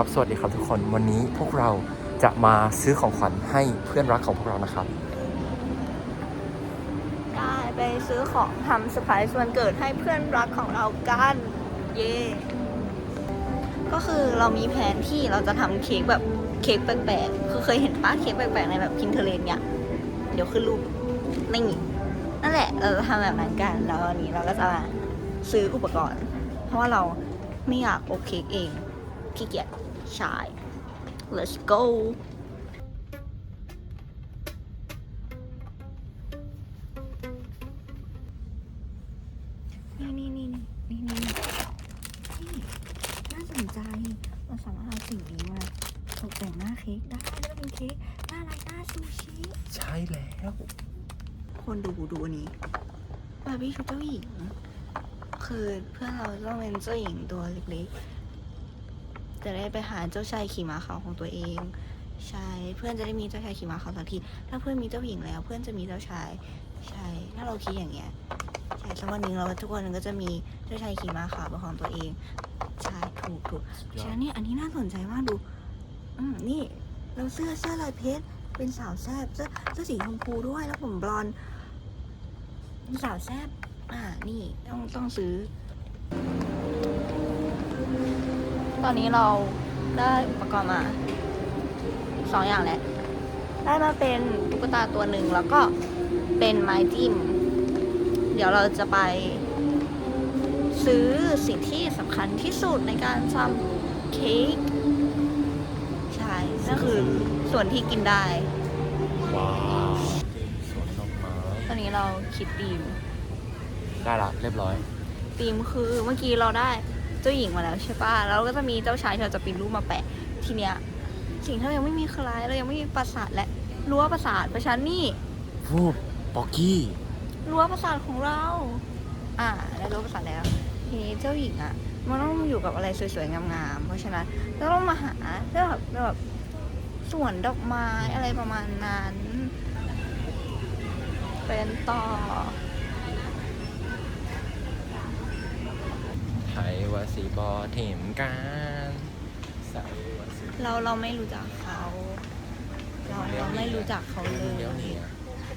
ครับ สวัสดีครับทุกคน วันนี้พวกเราจะมาซื้อของขวัญให้เพื่อนรักของพวกเรานะครับ ได้ไปซื้อของทำเซอร์ไพรส์วันเกิดให้เพื่อนรักของเรากัน เย่ก็คือเรามีแผนที่เราจะทำเค้กแบบเค้กแปลกๆ คือเคยเห็นป้าเค้กแปลกๆ ในแบบพินเทเลนเนี่ย เดี๋ยวขึ้นรูปนี่นั่นแหละ เราจะทำแบบนั้นกัน แล้ววันนี้เราก็จะมาซื้ออุปกรณ์ เพราะว่าเราไม่อยากอบเค้กเองขี้เกียจ ใช่ let's go นี่นี่นี่นี่นี่นี่น่าสนใจเราสามารถเอาสิ่งนี้มาตกแต่งหน้าเค้กได้แล้วเป็นเค้กหน้าลายหน้าซูชิ ใช่แล้ว คนดูดูอันนี้บาร์บี้ชุดเจ้าหญิง คือเพื่อนเราต้องเป็นเจ้าหญิงตัวเล็กๆ จะได้ไปหาเจ้าชายขี่ม้าขาวของตัวเอง ใช่เพื่อนจะได้มีเจ้าชายขี่ม้าขาวสักทีถ้าเพื่อนมีเจ้าหญิงแล้ว เพื่อนจะมีเจ้าชายใช่ถ้าเราคิดอย่างเงี้ยใช่สักวันหนึ่งเราทุกคนก็จะมีเจ้าชายขี่ม้าขาวเป็นของตัวเองใช่ถูกถูกสุดยอดฉะนั้นเนี่ยอันนี้น่าสนใจมากดูอืมนี่เราเสื้อเสื้อลายเพชรเป็นสาวแซบเสื้อเสื้อสีชมพูด้วยแล้วผมบลอนด์เป็นสาวแซบอ่านี่ต้องต้องซื้อ ตอนนี้เราได้อุปกรณ์มาสองอย่างแหละ ได้มาเป็นตุ๊กตาตัวหนึ่งแล้วก็เป็นไม้จิ้ม เดี๋ยวเราจะไปซื้อสิ่งที่สำคัญที่สุดในการทำเค้กใช่นั่นคือส่วนที่กินได้ ว้าวสวนดอกไม้ตอนนี้เราคิดธีมได้ละเรียบร้อย ธีมคือเมื่อกี้เราได้ เจ้าหญิงมาแล้วใช่ป่ะแล้วก็จะมีเจ้าชายที่เราจะปริ้นรูปมาแปะ ทีเนี้ยสิ่งที่เรายังไม่มีคืออะไรเรายังไม่มีปราสาทและรั้วปราสาทเพราะฉะนันนี่ฟูบป๊อกกี้ รั้วปราสาทของเรา อ่าได้รั้วปราสาทแล้วทีนี้เจ้าหญิงอะ มันต้องอยู่กับอะไรสวยๆงามๆ เพราะฉะนั้นเราต้องมาหาแบบแบบสวนดอกไม้อะไรประมาณนั้น เป็นต่อ ไทยวาสีบอเถมกันใส่วาสีเราเราไม่รู้จักเขา เราเราไม่รู้จักเขาเลเลี้ยวยเนี่ย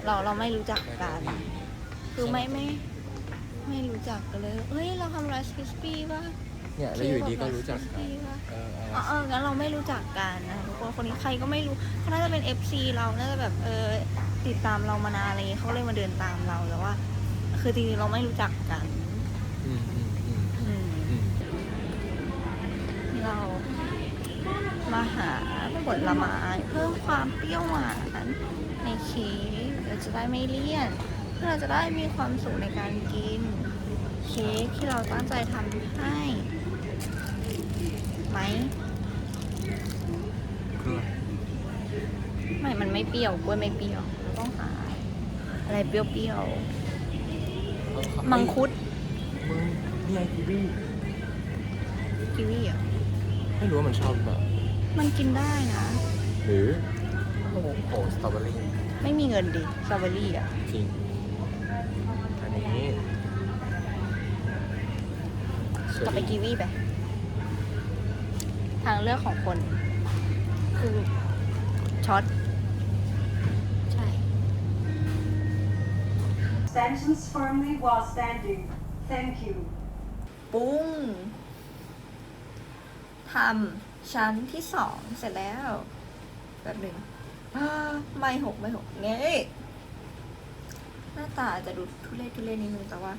เราเราไม่รู้จักกันคือไม่ไม่ไม่รู้จักกันเลย เฮ้ยเราทำไรซ์คริสปี้ป่ะเนี่ยแล้วอยู่ดีก็รู้จักเค้กันแบบ Rice Krispies ป่ะเออเออ๋ออเอองั้นเราไม่รู้จักกันนะทุกคนคนนี้ใครก็ไม่รู้เขาน่าจะเป็น FC เราน่าจะแบบเออติดตามเรามานานอะไรอย่างเงี้ยเขาเลยมาเดินตามเราแต่ว่า คือจริงๆเราไม่รู้จักกัน มาหาผลไม้เพิ่มความเปรี้ยวหวานในเค้กเราจะได้ไม่เลี่ยนเพื่อเราจะได้มีความสุขในการกิน เค้กที่เราตั้งใจทำให้ไหมกล้วยไม่ มันไม่เปรี้ยวกล้วยไม่เปรี้ยวเราต้องหาอะไรเปรี้ยวๆมังคุดมึงนี่ไงกีวีกีวีอะไม่รู้ว่ามันชอบหรือเปล่า มันกินได้นะ หรือโอ้โหโอ้สตรอเบอรี่ไม่มีเงินดิสตรอเบอรี่อะ จริง อันนี้กลับไปกีวีไปทางเลือกของคน คือช็อต ใช่ Stanchions firmly while standing. Thank you. ปุ้งทำ ชั้นที่สองเสร็จแล้ว แบบหนึ่งอ่าไม่หกไม่หกเนี่ยหน้าตาอาจจะดูทุเรศทุเรศนิดนึงแต่ว่า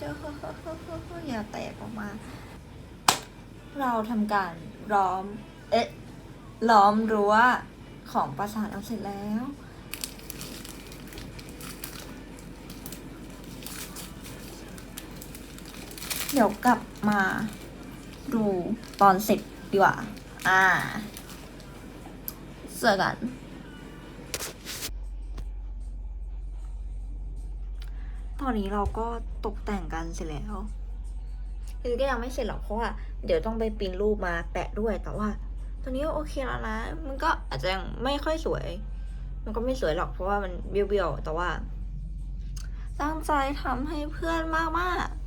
จ้าอย่าแตกออกมา เราทำการล้อม เอ๊ะล้อมรั้วของปราสาทเราเสร็จแล้วเดี๋ยวกลับมา ดูตอนเสร็จดีกว่า อ่าเจอกัน ตอนนี้เราก็ตกแต่งกันเสร็จแล้วคือก็ยังไม่เสร็จหรอกเพราะว่าเดี๋ยวต้องไปปริ้นรูปมาแปะด้วยแต่ว่า ตอนนี้โอเคแล้วนะ มันก็อาจจะยังไม่ค่อยสวย มันก็ไม่สวยหรอกเพราะว่ามันเบี้ยวๆแต่ว่า ตั้งใจทำให้เพื่อนมากๆ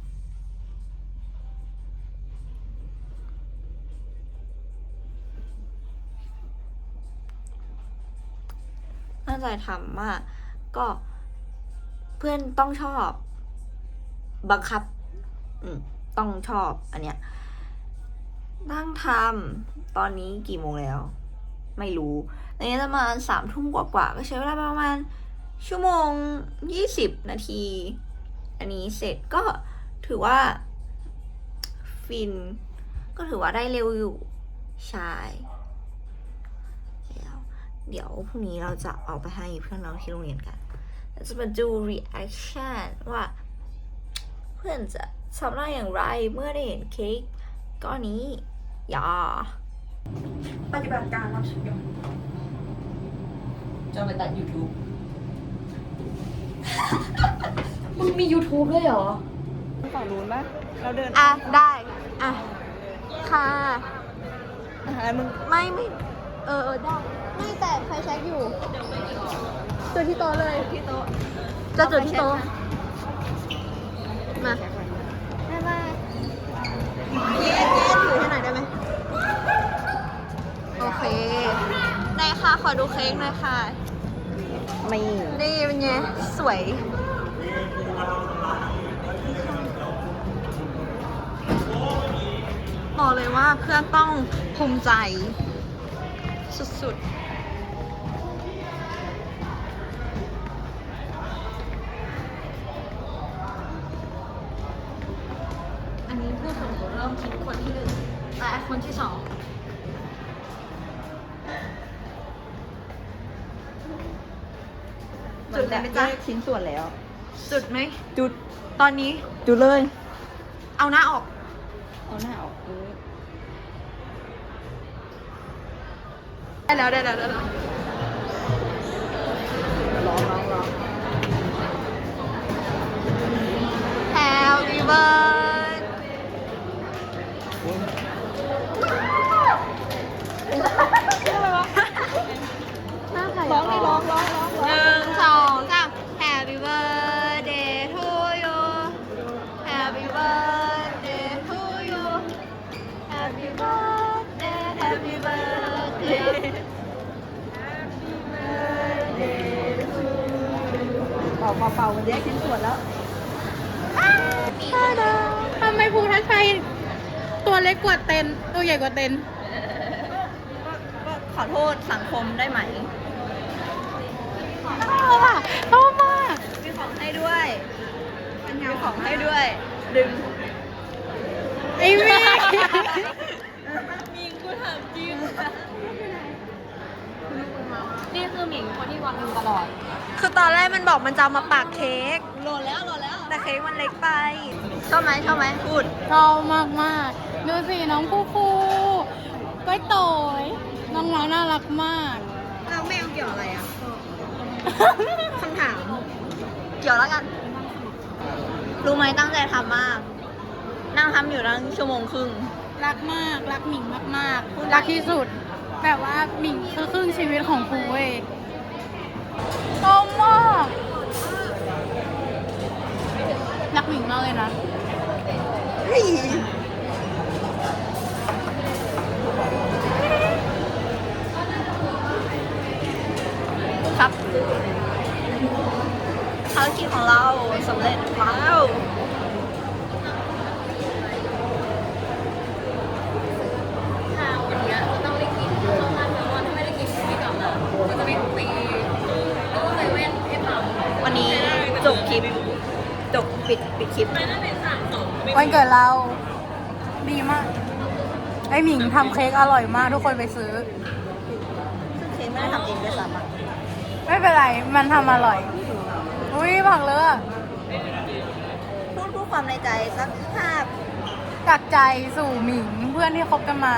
ใจทำมาก ก็เพื่อนต้องชอบ บังคับต้องชอบอันเนี้ยนั่งทำตอนนี้กี่โมงแล้ว ไม่รู้อันนี้ประมาณสามทุ่มกว่าๆก็ใช้เวลาประมาณชั่วโมงยี่สิบนาที อันนี้เสร็จก็ถือว่า ฟิน ก็ถือว่าได้เร็วอยู่ใช่ เดี๋ยวพรุ่งนี้เราจะเอาไปให้เพื่อนเราที่โรงเรียนกันเราจะมาดู reaction ว่า เพื่อนจะทำได้อย่างไรเมื่อได้เห็นเค้กก้อนนี้ อย่า ปฏิบัติการรับสุดยอดจะไปตัด YouTube มึงมี YouTube ด้วยเหรอฝั่งนู้นปะเราเดินอะ ได้ อะ ค่ะอะไรมึง ไม่ไม่ เออเออได้ ไม่แต่ไฟแช็กอยู่จุดที่โต๊ะเลยที่โต๊ะจะจุดที่โต๊ะมาบ๊ายบายเจ๊เจ๊ถือให้หน่อยได้ไหมโอเคไหนค่ะขอดูเค้กหน่อยค่ะไม่นี่เป็นไงสวยบอกเลยว่าเพื่อนต้องภูมิใจ สุดๆ จุดเลยไหมจ๊ะ ชิ้นส่วนแล้ว จุดไหม จุด ตอนนี้ จุดเลย เอาหน้าออก เอาหน้าออกเออได้แล้วได้แล้วได้แล้วร้องร้องร้อง Happy birthday เป่าเป่าเป่ามันแยกชิ้นส่วนแล้วทำไมภูทัชชัยตัวเล็กกว่าเต็นตัวใหญ่กว่าเต็นก็ขอโทษสังคมได้ไหมชอบอะชอบมากมีของให้ด้วยมีของให้ด้วย ดึงไอ้เมฆมีกูถามจริงนี่คือหมิงคนที่วันตลอด คือตอนแรกมันบอกมันจะเอามาปากเค้กโหลดแล้วโหลดแล้วแต่เค้กมันเล็กไป ชอบไหมชอบไหมพูด ชอบมากมากๆดูสิน้องคู่คู่ก้อยโตยน้องน้องน่ารักมาก เราแมวเกี่ยวอะไรอะคำถาม เกี่ยวแล้วกัน รู้ไหมตั้งใจทำมาก นั่งทำอยู่ตั้งชั่วโมงครึ่ง รักมากรักหมิงมากๆรักที่สุดแบบว่าหมิงคือครึ่งชีวิตของครูเว้ย ชอบมากรักหมิงมากเลยนะ ปิดปิดคลิปวันเกิดเรา ดีมาก ไอหมิงทำเค้กอร่อยมากทุกคนไปซื้อเค้กไม่ได้ทำเองด้วยซ้ำอะไม่เป็นไร มันทำอร่อย อุ้ยผักเลอะพูดพูดความในใจสักห้าจากใจสู่หมิงเพื่อนที่คบกันมา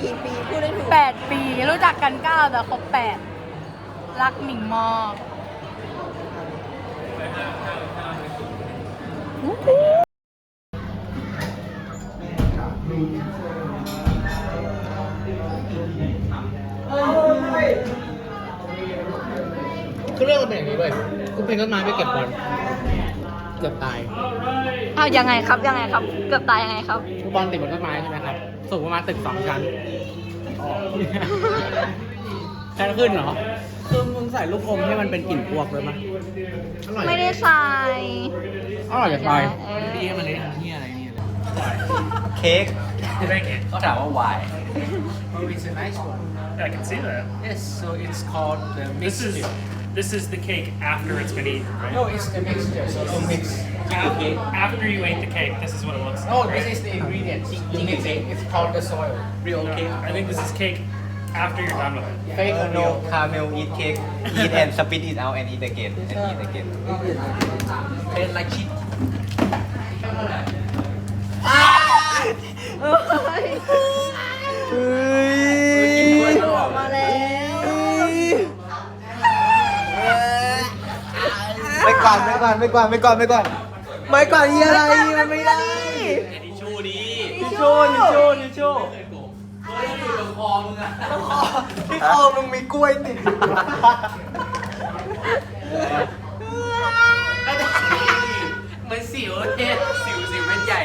กี่ปีพูดได้ถูก8ปีรู้จักกัน9แต่คบ8รักหมิงมา กก็เรื่องมันเป็นอย่างนี้เว้ยกูเป็นต้นไม้ไปเก็บบอลเกือบตายอ้าวยังไงครับยังไงครับ เกือบตายยังไงครับคือบอลติดบนต้นไม้ใช่ไหมครับ สูงประมาณตึกสองชั้นแค่ขึ้นเหรอ คือมึงใส่ลูกอมให้มันเป็นกลิ่นพวกเลยมั้ยอร่อย ไม่ได้ใส่ อร่อยจะตาย เออ ดีมันเลยทำเหี้ยอะไรเนี่ย เค้ก เขาถามว่า why Oh, it's a nice one. I can see that. Yes, so it's called the This is mixture. this is the cake after it's been eaten, right? No, it's the mixture. So you mix. After, after you ate the cake, this is what it looks like. No, right? this is the ingredients. You mix it. It's called the soil. Real No, cake. I think this is cake after you're done with it. Fake or no real? caramel eat cake eat and spit it out and eat again and eat again Taste like cheese. เฮ้ยมาแล้วไม่ก่อนไม่ก่อนไม่ก่อนไม่ก่อนไม่ก่อนไม่ก่อนอีอะไรมันไม่ได้ทิชชู่ดิทิชชู่ทิชชู่ทิชชู่เฮ้ยอยู่ตรงคอมึงอะที่คอมึงมีกล้วยติด มันสิวเนี่ยสิวสิวเป็นใหญ่